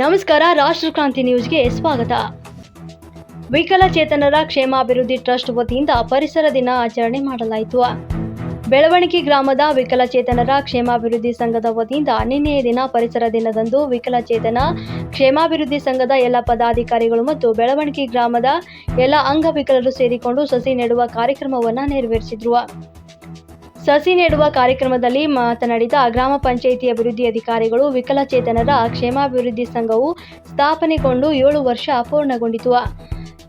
ನಮಸ್ಕಾರ ರಾಷ್ಟ್ರಕ್ರಾಂತಿ ನ್ಯೂಸ್ಗೆ ಸ್ವಾಗತ. ವಿಕಲಚೇತನರ ಕ್ಷೇಮಾಭಿವೃದ್ಧಿ ಟ್ರಸ್ಟ್ ವತಿಯಿಂದ ಪರಿಸರ ದಿನ ಆಚರಣೆ ಮಾಡಲಾಯಿತು. ಬೆಳವಣಿಗೆ ಗ್ರಾಮದ ವಿಕಲಚೇತನರ ಕ್ಷೇಮಾಭಿವೃದ್ಧಿ ಸಂಘದ ವತಿಯಿಂದ ನಿನ್ನೆಯ ದಿನ ಪರಿಸರ ದಿನದಂದು ವಿಕಲಚೇತನ ಕ್ಷೇಮಾಭಿವೃದ್ಧಿ ಸಂಘದ ಎಲ್ಲ ಪದಾಧಿಕಾರಿಗಳು ಮತ್ತು ಬೆಳವಣಿಗೆ ಗ್ರಾಮದ ಎಲ್ಲ ಅಂಗವಿಕಲರು ಸೇರಿಕೊಂಡು ಸಸಿ ನೆಡುವ ಕಾರ್ಯಕ್ರಮವನ್ನು ನೆರವೇರಿಸಿದ್ರು. ಸಸಿ ನೆಡುವ ಕಾರ್ಯಕ್ರಮದಲ್ಲಿ ಮಾತನಾಡಿದ ಗ್ರಾಮ ಪಂಚಾಯಿತಿ ಅಭಿವೃದ್ಧಿ ಅಧಿಕಾರಿಗಳು ವಿಕಲಚೇತನರ ಕ್ಷೇಮಾಭಿವೃದ್ಧಿ ಸಂಘವು ಸ್ಥಾಪನೆಗೊಂಡು ಏಳು ವರ್ಷ ಪೂರ್ಣಗೊಂಡಿತು.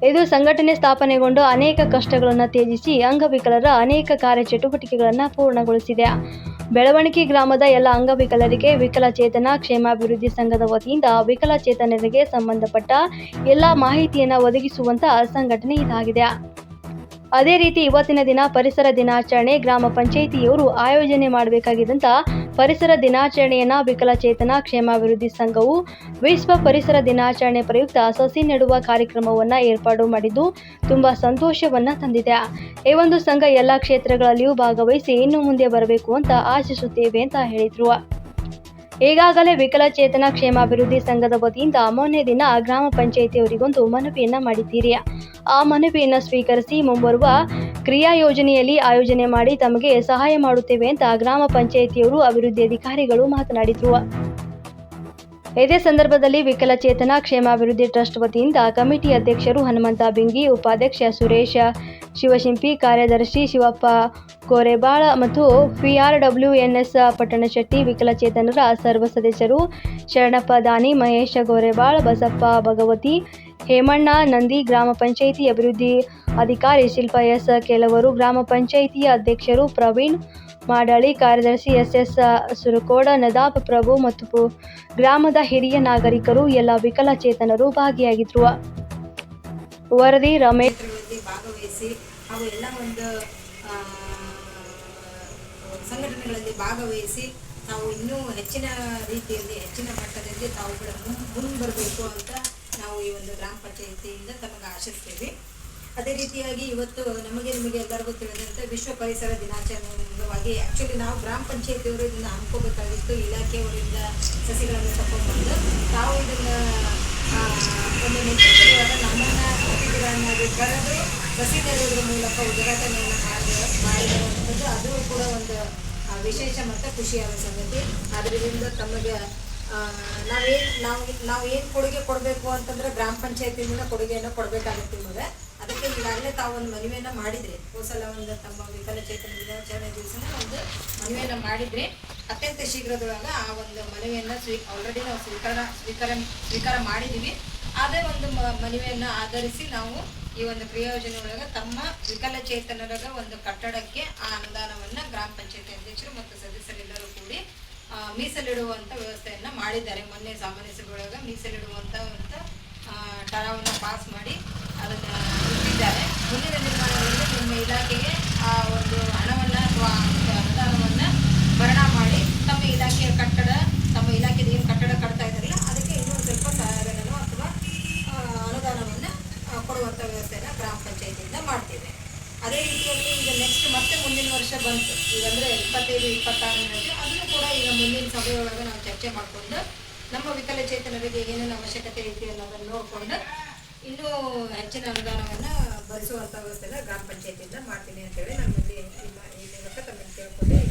ಇದು ಸಂಘಟನೆ ಸ್ಥಾಪನೆಗೊಂಡು ಅನೇಕ ಕಷ್ಟಗಳನ್ನು ತ್ಯಜಿಸಿ ಅಂಗವಿಕಲರ ಅನೇಕ ಕಾರ್ಯಚಟುವಟಿಕೆಗಳನ್ನು ಪೂರ್ಣಗೊಳಿಸಿದೆ. ಬೆಳವಣಿಗೆ ಗ್ರಾಮದ ಎಲ್ಲ ಅಂಗವಿಕಲರಿಗೆ ವಿಕಲಚೇತನ ಕ್ಷೇಮಾಭಿವೃದ್ಧಿ ಸಂಘದ ವತಿಯಿಂದ ವಿಕಲಚೇತನರಿಗೆ ಸಂಬಂಧಪಟ್ಟ ಎಲ್ಲ ಮಾಹಿತಿಯನ್ನು ಒದಗಿಸುವಂತಹ ಸಂಘಟನೆ ಇದಾಗಿದೆ. ಅದೇ ರೀತಿ ಇವತ್ತಿನ ದಿನ ಪರಿಸರ ದಿನಾಚರಣೆ ಗ್ರಾಮ ಪಂಚಾಯಿತಿಯವರು ಆಯೋಜನೆ ಮಾಡಬೇಕಾಗಿದ್ದಂಥ ಪರಿಸರ ದಿನಾಚರಣೆಯನ್ನ ವಿಕಲಚೇತನ ಕ್ಷೇಮಾಭಿವೃದ್ಧಿ ಸಂಘವು ವಿಶ್ವ ಪರಿಸರ ದಿನಾಚರಣೆ ಪ್ರಯುಕ್ತ ಸಸಿ ನೆಡುವ ಕಾರ್ಯಕ್ರಮವನ್ನ ಏರ್ಪಾಡು ಮಾಡಿದ್ದು ತುಂಬಾ ಸಂತೋಷವನ್ನ ತಂದಿದೆ. ಈ ಒಂದು ಸಂಘ ಎಲ್ಲ ಕ್ಷೇತ್ರಗಳಲ್ಲಿಯೂ ಭಾಗವಹಿಸಿ ಇನ್ನು ಮುಂದೆ ಬರಬೇಕು ಅಂತ ಆಶಿಸುತ್ತೇವೆ ಅಂತ ಹೇಳಿದ್ರು. ಈಗಾಗಲೇ ವಿಕಲಚೇತನ ಕ್ಷೇಮಾಭಿವೃದ್ಧಿ ಸಂಘದ ವತಿಯಿಂದ ಮೊನ್ನೆ ದಿನ ಗ್ರಾಮ ಪಂಚಾಯಿತಿಯವರಿಗೊಂದು ಮನವಿಯನ್ನ ಮಾಡಿದ್ದೀರಿ. ಆ ಮನವಿಯನ್ನು ಸ್ವೀಕರಿಸಿ ಮುಂಬರುವ ಕ್ರಿಯಾ ಯೋಜನೆಯಲ್ಲಿ ಆಯೋಜನೆ ಮಾಡಿ ತಮಗೆ ಸಹಾಯ ಮಾಡುತ್ತೇವೆ ಅಂತ ಗ್ರಾಮ ಪಂಚಾಯಿತಿಯವರು ಅಭಿವೃದ್ಧಿ ಅಧಿಕಾರಿಗಳು ಮಾತನಾಡಿದರು. ಇದೇ ಸಂದರ್ಭದಲ್ಲಿ ವಿಕಲಚೇತನ ಕ್ಷೇಮಾಭಿವೃದ್ಧಿ ಟ್ರಸ್ಟ್ ವತಿಯಿಂದ ಕಮಿಟಿ ಅಧ್ಯಕ್ಷರು ಹನುಮಂತ ಬಿಂಗಿ, ಉಪಾಧ್ಯಕ್ಷ ಸುರೇಶ ಶಿವಶಿಂಪಿ, ಕಾರ್ಯದರ್ಶಿ ಶಿವಪ್ಪ ಕೋರೆಬಾಳ ಮತ್ತು ಪಿಆರ್ಡಬ್ಲ್ಯೂಎನ್ಎಸ್ ಪಟ್ಟಣಶೆಟ್ಟಿ ವಿಕಲಚೇತನರ ಸರ್ವ ಸದಸ್ಯರು ಶರಣಪ್ಪ ದಾನಿ, ಮಹೇಶ ಗೋರೆಬಾಳ್, ಬಸಪ್ಪ ಭಗವತಿ, ಹೇಮಣ್ಣ ನಂದಿ ಗ್ರಾಮ ಪಂಚಾಯಿತಿ ಅಭಿವೃದ್ಧಿ ಅಧಿಕಾರಿ ಶಿಲ್ಪ ಎಸ್ ಕೆಲವರು, ಗ್ರಾಮ ಪಂಚಾಯಿತಿಯ ಅಧ್ಯಕ್ಷರು ಪ್ರವೀಣ್ ಮಾಡಾಳಿ ಕಾರ್ಯದರ್ಶಿ ಎಸ್ ಎಸ್ ಸುರಕೋಡ, ನದಾಬ್ ಪ್ರಭು ಮತ್ತು ಗ್ರಾಮದ ಹಿರಿಯ ನಾಗರಿಕರು, ಎಲ್ಲ ವಿಕಲಚೇತನರು ಭಾಗಿಯಾಗಿದ್ರು. ವರದಿ ರಮೇಶ್ ಅವು ಎಲ್ಲ ಒಂದು ಸಂಘಟನೆಗಳಲ್ಲಿ ಭಾಗವಹಿಸಿ ನಾವು ಇನ್ನೂ ಹೆಚ್ಚಿನ ರೀತಿಯಲ್ಲಿ, ಹೆಚ್ಚಿನ ಮಟ್ಟದಲ್ಲಿ ತಾವು ಮುಂದೆ ಬರಬೇಕು ಅಂತ ನಾವು ಈ ಒಂದು ಗ್ರಾಮ ಪಂಚಾಯಿತಿಯಿಂದ ತಮಗೆ ಆಶಿಸ್ತೇವೆ. ಅದೇ ರೀತಿಯಾಗಿ ಇವತ್ತು ನಮಗೆ ನಿಮಗೆ ಎಲ್ಲರಿಗೂ ತಿಳಿದಂತೆ ವಿಶ್ವ ಪರಿಸರ ದಿನಾಚರಣೆ ಅಂಗವಾಗಿ ಆ್ಯಕ್ಚುಲಿ ನಾವು ಗ್ರಾಮ ಪಂಚಾಯತಿಯವರು ಇದನ್ನು ಹಮ್ಮಿಕೋಬೇಕಾಗಿತ್ತು ಇಲಾಖೆಯವರಿಂದ ಸಸಿಗಳನ್ನು ತಗೊಂಡ್ಬಂದು. ತಾವು ಇದನ್ನು ಒಂದು ನೆಚ್ಚಿನ ನಮ್ಮನ್ನು ಅತಿಥಿಗಳನ್ನಾಗಿ ಕರೆದು ನೆಡುವುದರ ಮೂಲಕ ಉದ್ಘಾಟನೆಯನ್ನು ಮಾಡಿ ಮಾಡಿರುವಂಥದ್ದು ಅದು ಕೂಡ ಒಂದು ವಿಶೇಷ ಮತ್ತು ಖುಷಿಯಾದ ಸಂಗತಿ. ಅದರಿಂದ ತಮಗೆ ನಾವೇನು, ನಾವು ನಾವು ಏನು ಕೊಡುಗೆ ಕೊಡಬೇಕು ಅಂತಂದ್ರೆ ಗ್ರಾಮ ಪಂಚಾಯತಿಯಿಂದ ಕೊಡುಗೆಯನ್ನು ಕೊಡಬೇಕಾಗುತ್ತೆ ನಿಮಗೆ ಅದಕ್ಕೆ ಈಗಾಗಲೇ ತಾವು ಒಂದು ಮನವಿಯನ್ನು ಮಾಡಿದ್ರಿ. ಹೋಸಲ ಒಂದು ತಮ್ಮ ವಿಕಲಚೇತನ ದಿನಾಚರಣೆ ದಿವಸನ ಒಂದು ಮನವಿಯನ್ನು ಮಾಡಿದ್ರಿ. ಅತ್ಯಂತ ಶೀಘ್ರದೊಳಗೆ ಆ ಒಂದು ಮನವಿಯನ್ನು ಸ್ವೀ ಆಲ್ರೆಡಿ ನಾವು ಸ್ವೀಕಾರ ಸ್ವೀಕಾರ ಸ್ವೀಕಾರ ಮಾಡಿದ್ದೀವಿ ಅದೇ ಒಂದು ಮನವಿಯನ್ನು ಆಧರಿಸಿ ನಾವು ಈ ಒಂದು ಕ್ರಿಯೋಜನೆ ಒಳಗೆ ತಮ್ಮ ವಿಕಲಚೇತನರ ಒಂದು ಕಟ್ಟಡಕ್ಕೆ ಆ ಅನುದಾನವನ್ನ ಗ್ರಾಮ ಪಂಚಾಯತಿ ಅಧ್ಯಕ್ಷರು ಮತ್ತು ಸದಸ್ಯರೆಲ್ಲರೂ ಕೂಡಿ ಮೀಸಲಿಡುವಂತ ವ್ಯವಸ್ಥೆಯನ್ನ ಮಾಡಿದ್ದಾರೆ. ಮೊನ್ನೆ ಸಾಮಾನ್ಯ ಒಳಗೆ ಮೀಸಲಿಡುವಂತಹ ಒಂದು ಠರಾವನ್ನು ಪಾಸ್ ಮಾಡಿ ಅದನ್ನು ಇಟ್ಟಿದ್ದಾರೆ ಮುಂದಿನ ದಿನಮಾನಗಳಲ್ಲಿ ನಿಮ್ಮ ಇಲಾಖೆಗೆ ಆ ಒಂದು ಹಣವನ್ನು ಅಥವಾ ಆ ಒಂದು ಅನುದಾನವನ್ನು ಭರಣ ಮಾಡಿ ತಮ್ಮ ಇಲಾಖೆಯ ಕಟ್ಟಡ ತಮ್ಮ ಇಲಾಖೆದ ಏನು ಕಟ್ಟಡ ಕಟ್ತಾ ಇದ್ದಾರಲ್ಲ ಅದಕ್ಕೆ ಇನ್ನೂ ಸ್ವಲ್ಪ ಸಹಾಯಧನನೋ ಅಥವಾ ಆ, ಅನುದಾನವನ್ನು ಆ, ಕೊಡುವಂಥ ವ್ಯವಸ್ಥೆನ ಗ್ರಾಮ ಪಂಚಾಯತಿಯಿಂದ ಮಾಡ್ತೇವೆ ಅದೇ ರೀತಿಯಲ್ಲಿ ಈಗ ನೆಕ್ಸ್ಟ್ ಮತ್ತೆ ಮುಂದಿನ ವರ್ಷ ಬಂತು. ಈಗ ಅಂದರೆ ಇಪ್ಪತ್ತೈದು, ಇಪ್ಪತ್ತಾರನೇ ಅದನ್ನು ಕೂಡ ಈಗ ಮುಂದಿನ ಸಭೆಯೊಳಗೆ ನಾವು ಚರ್ಚೆ ಮಾಡಿಕೊಂಡು, ನಮ್ಮ ವಿಕಲಚೇತನರಿಗೆ ಏನೇನು ಅವಶ್ಯಕತೆ ಐತಿ ಅನ್ನೋದನ್ನು ನೋಡಿಕೊಂಡು, ಇನ್ನೂ ಹೆಚ್ಚಿನ ಅನುದಾನವನ್ನು ಭರಿಸುವಂಥ ವ್ಯವಸ್ಥೆನ ಗ್ರಾಮ ಪಂಚಾಯತಿಯಿಂದ ಮಾಡ್ತೀನಿ ಅಂತೇಳಿ ನಮ್ಮಲ್ಲಿ ನಿಮ್ಮ ಇಲ್ಲಿ